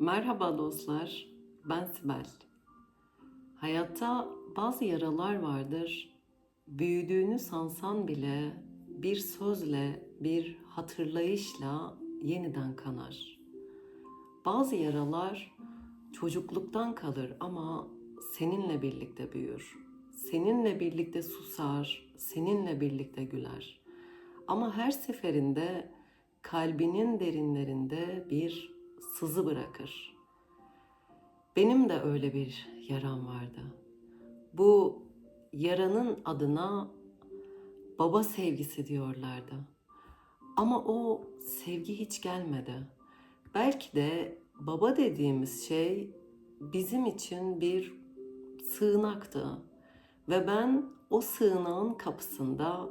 Merhaba dostlar, ben Sibel. Hayatta bazı yaralar vardır. Büyüdüğünü sansan bile bir sözle, bir hatırlayışla yeniden kanar. Bazı yaralar çocukluktan kalır ama seninle birlikte büyür. Seninle birlikte susar, seninle birlikte güler. Ama her seferinde kalbinin derinlerinde bir sızı bırakır. Benim de öyle bir yaram vardı. Bu yaranın adına baba sevgisi diyorlardı. Ama o sevgi hiç gelmedi. Belki de baba dediğimiz şey bizim için bir sığınaktı. Ve ben o sığınağın kapısında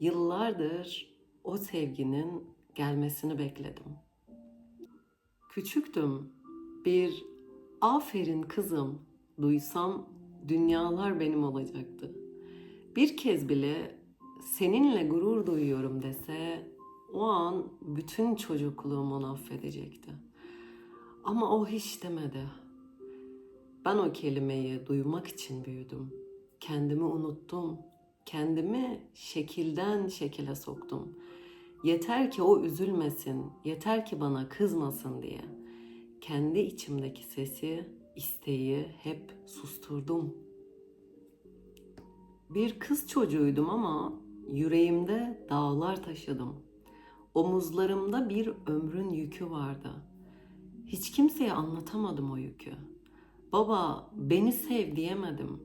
yıllardır o sevginin gelmesini bekledim. Küçüktüm. Bir aferin kızım duysam dünyalar benim olacaktı. Bir kez bile seninle gurur duyuyorum dese o an bütün çocukluğum onu affedecekti. Ama o hiç demedi. Ben o kelimeyi duymak için büyüdüm. Kendimi unuttum. Kendimi şekilden şekile soktum. Yeter ki o üzülmesin, yeter ki bana kızmasın diye. Kendi içimdeki sesi, isteği hep susturdum. Bir kız çocuğuydum ama yüreğimde dağlar taşıdım. Omuzlarımda bir ömrün yükü vardı. Hiç kimseye anlatamadım o yükü. Baba beni sev diyemedim.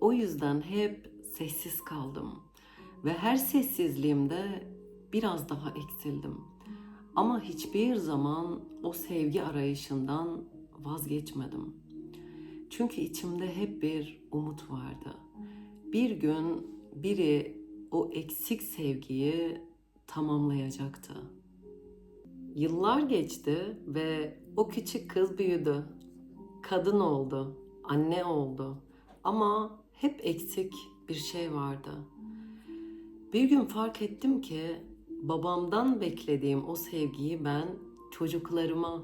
O yüzden hep sessiz kaldım. Ve her sessizliğimde biraz daha eksildim. Ama hiçbir zaman o sevgi arayışından vazgeçmedim. Çünkü içimde hep bir umut vardı. Bir gün biri o eksik sevgiyi tamamlayacaktı. Yıllar geçti ve o küçük kız büyüdü. Kadın oldu, anne oldu. Ama hep eksik bir şey vardı. Bir gün fark ettim ki babamdan beklediğim o sevgiyi ben çocuklarıma,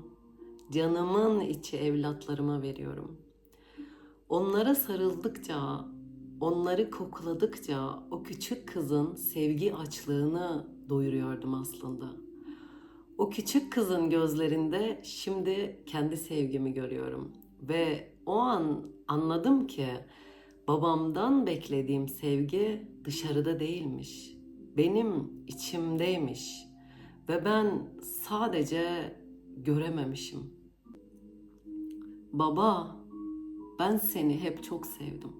canımın içi evlatlarıma veriyorum. Onlara sarıldıkça, onları kokladıkça o küçük kızın sevgi açlığını doyuruyordum aslında. O küçük kızın gözlerinde şimdi kendi sevgimi görüyorum ve o an anladım ki babamdan beklediğim sevgi dışarıda değilmiş. Benim içimdeymiş ve ben sadece görememişim. Baba, ben seni hep çok sevdim.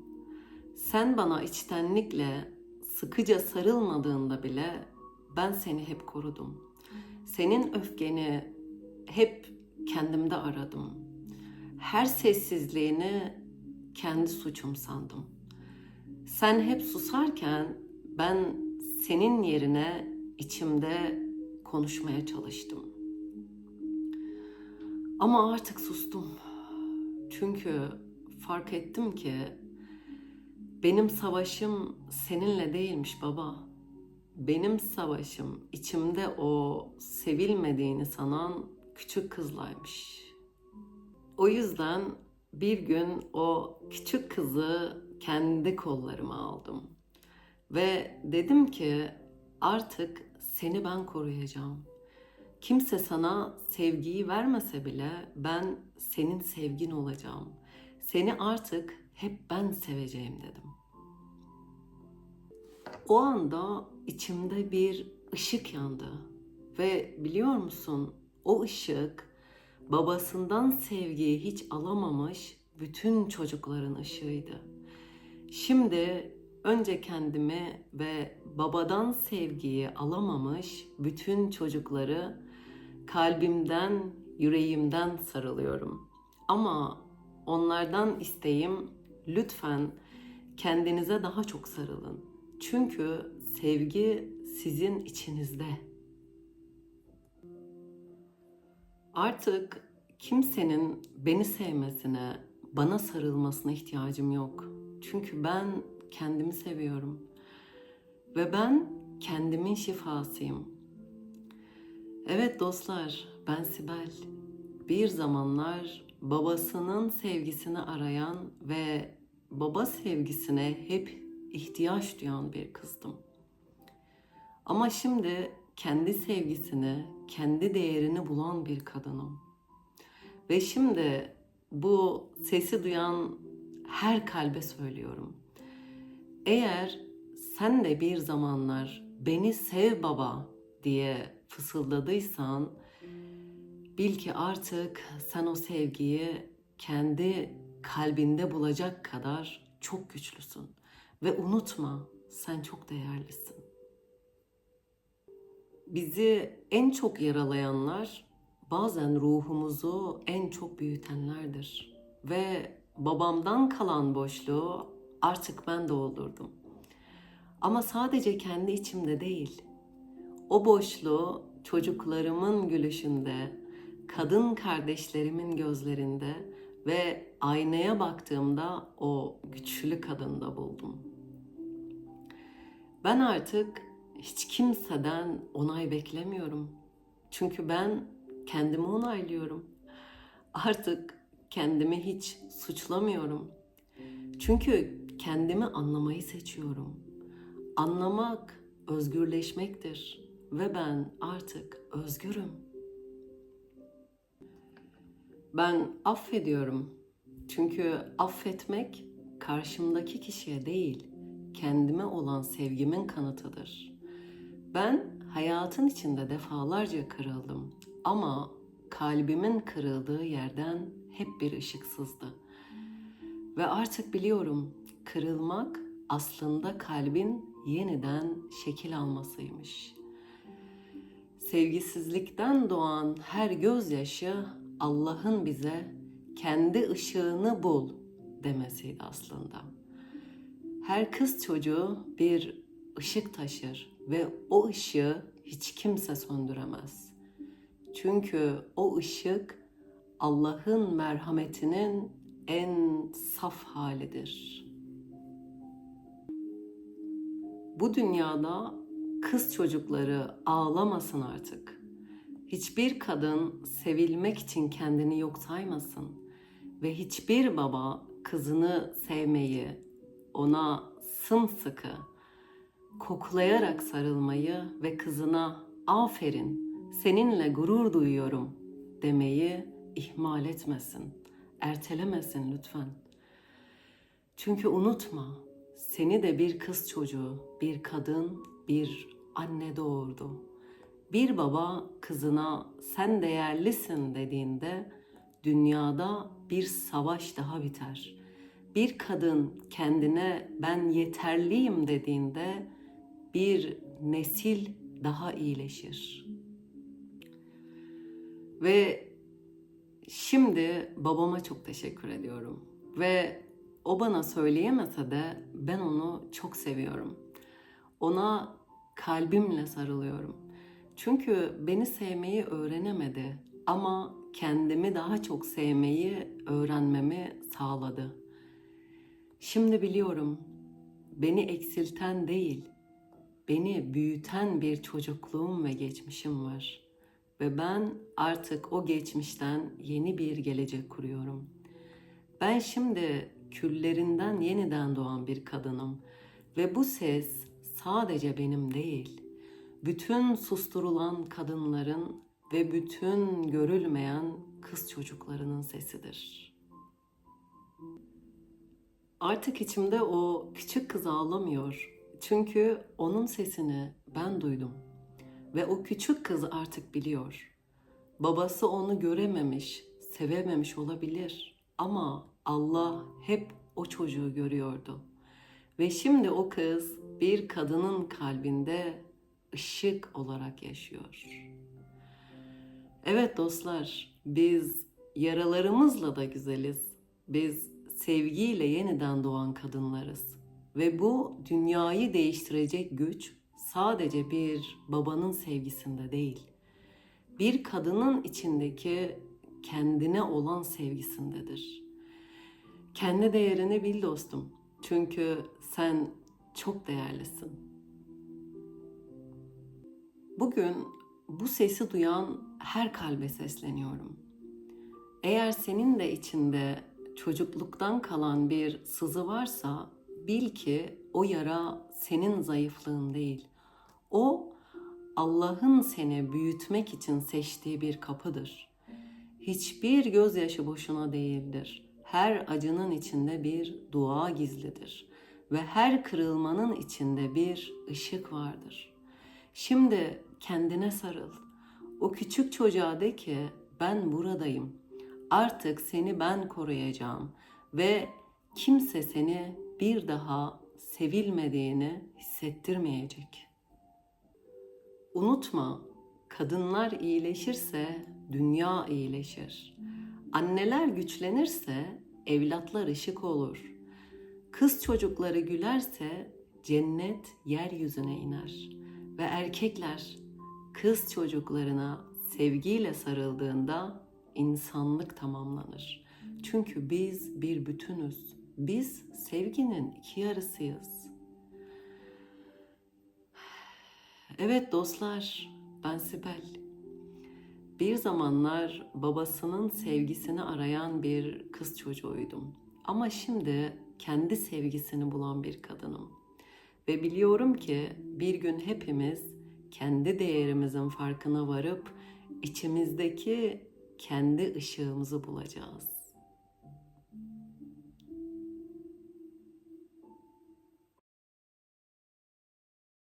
Sen bana içtenlikle sıkıca sarılmadığında bile ben seni hep korudum. Senin öfkeni hep kendimde aradım. Her sessizliğini kendi suçum sandım. Sen hep susarken ben senin yerine içimde konuşmaya çalıştım. Ama artık sustum. Çünkü fark ettim ki benim savaşım seninle değilmiş baba. Benim savaşım içimde o sevilmediğini sanan küçük kızlaymış. O yüzden bir gün o küçük kızı kendi kollarıma aldım. Ve dedim ki artık seni ben koruyacağım. Kimse sana sevgiyi vermese bile ben senin sevgin olacağım. Seni artık hep ben seveceğim dedim. O anda içimde bir ışık yandı ve biliyor musun o ışık babasından sevgiyi hiç alamamış bütün çocukların ışığıydı. Şimdi önce kendimi ve babadan sevgiyi alamamış bütün çocukları kalbimden, yüreğimden sarılıyorum. Ama onlardan isteğim lütfen kendinize daha çok sarılın. Çünkü sevgi sizin içinizde. Artık kimsenin beni sevmesine, bana sarılmasına ihtiyacım yok. Çünkü ben kendimi seviyorum. Ve ben kendimin şifasıyım. Evet dostlar, ben Sibel. bir zamanlar babasının sevgisini arayan ve baba sevgisine hep ihtiyaç duyan bir kızdım. Ama şimdi kendi sevgisini, kendi değerini bulan bir kadınım. Ve şimdi bu sesi duyan her kalbe söylüyorum. Eğer sen de bir zamanlar beni sev baba diye fısıldadıysan bil ki artık sen o sevgiyi kendi kalbinde bulacak kadar çok güçlüsün ve unutma sen çok değerlisin. Bizi en çok yaralayanlar bazen ruhumuzu en çok büyütenlerdir. Ve babamdan kalan boşluğu artık ben doldurdum. Ama sadece kendi içimde değil. O boşluğu çocuklarımın gülüşünde, kadın kardeşlerimin gözlerinde ve aynaya baktığımda o güçlü kadında buldum. Ben artık hiç kimseden onay beklemiyorum. Çünkü ben kendimi onaylıyorum. Artık kendimi hiç suçlamıyorum. Çünkü kendimi anlamayı seçiyorum. Anlamak özgürleşmektir ve ben artık özgürüm. Ben affediyorum. Çünkü affetmek karşımdaki kişiye değil, kendime olan sevgimin kanıtıdır. Ben hayatın içinde defalarca kırıldım ama kalbimin kırıldığı yerden hep bir ışık sızdı. Ve artık biliyorum kırılmak aslında kalbin yeniden şekil almasıymış. Sevgisizlikten doğan her gözyaşı Allah'ın bize kendi ışığını bul demesiydi aslında. Her kız çocuğu bir ışık taşır ve o ışığı hiç kimse söndüremez. Çünkü o ışık Allah'ın merhametinin en saf halidir. Bu dünyada kız çocukları ağlamasın artık. Hiçbir kadın sevilmek için kendini yok saymasın ve hiçbir baba kızını sevmeyi, ona sımsıkı, koklayarak sarılmayı ve kızına aferin, seninle gurur duyuyorum demeyi ihmal etmesin, ertelemesin lütfen. Çünkü unutma, seni de bir kız çocuğu, bir kadın, bir anne doğurdu. Bir baba kızına sen değerlisin dediğinde dünyada bir savaş daha biter. Bir kadın kendine ben yeterliyim dediğinde bir nesil daha iyileşir. Ve şimdi babama çok teşekkür ediyorum. Ve o bana söyleyemese de ben onu çok seviyorum. Ona kalbimle sarılıyorum. Çünkü beni sevmeyi öğrenemedi ama kendimi daha çok sevmeyi öğrenmemi sağladı. Şimdi biliyorum beni eksilten değil, beni büyüten bir çocukluğum ve geçmişim var. Ve ben artık o geçmişten yeni bir gelecek kuruyorum. Ben şimdi küllerinden yeniden doğan bir kadınım ve bu ses sadece benim değil, bütün susturulan kadınların ve bütün görülmeyen kız çocuklarının sesidir. Artık içimde o küçük kız ağlamıyor. Çünkü onun sesini ben duydum. Ve o küçük kız artık biliyor. Babası onu görememiş, sevememiş olabilir ama Allah hep o çocuğu görüyordu. Ve şimdi o kız bir kadının kalbinde ışık olarak yaşıyor. Evet dostlar, biz yaralarımızla da güzeliz. Biz sevgiyle yeniden doğan kadınlarız. Ve bu dünyayı değiştirecek güç sadece bir babanın sevgisinde değil. Bir kadının içindeki kendine olan sevgisindedir. Kendi değerini bil dostum. Çünkü sen çok değerlisin. Bugün bu sesi duyan her kalbe sesleniyorum. Eğer senin de içinde çocukluktan kalan bir sızı varsa bil ki o yara senin zayıflığın değil. O Allah'ın seni büyütmek için seçtiği bir kapıdır. Hiçbir gözyaşı boşuna değildir. Her acının içinde bir dua gizlidir ve her kırılmanın içinde bir ışık vardır. Şimdi kendine sarıl. O küçük çocuğa de ki ben buradayım. Artık seni ben koruyacağım ve kimse seni bir daha sevilmediğini hissettirmeyecek. Unutma, kadınlar iyileşirse dünya iyileşir. Anneler güçlenirse evlatlar ışık olur. Kız çocukları gülerse cennet yeryüzüne iner. Ve erkekler kız çocuklarına sevgiyle sarıldığında insanlık tamamlanır. Çünkü biz bir bütünüz. Biz sevginin iki yarısıyız. Evet dostlar, ben Sibel. Bir zamanlar babasının sevgisini arayan bir kız çocuğuydum. Ama şimdi kendi sevgisini bulan bir kadınım. Ve biliyorum ki bir gün hepimiz kendi değerimizin farkına varıp içimizdeki kendi ışığımızı bulacağız.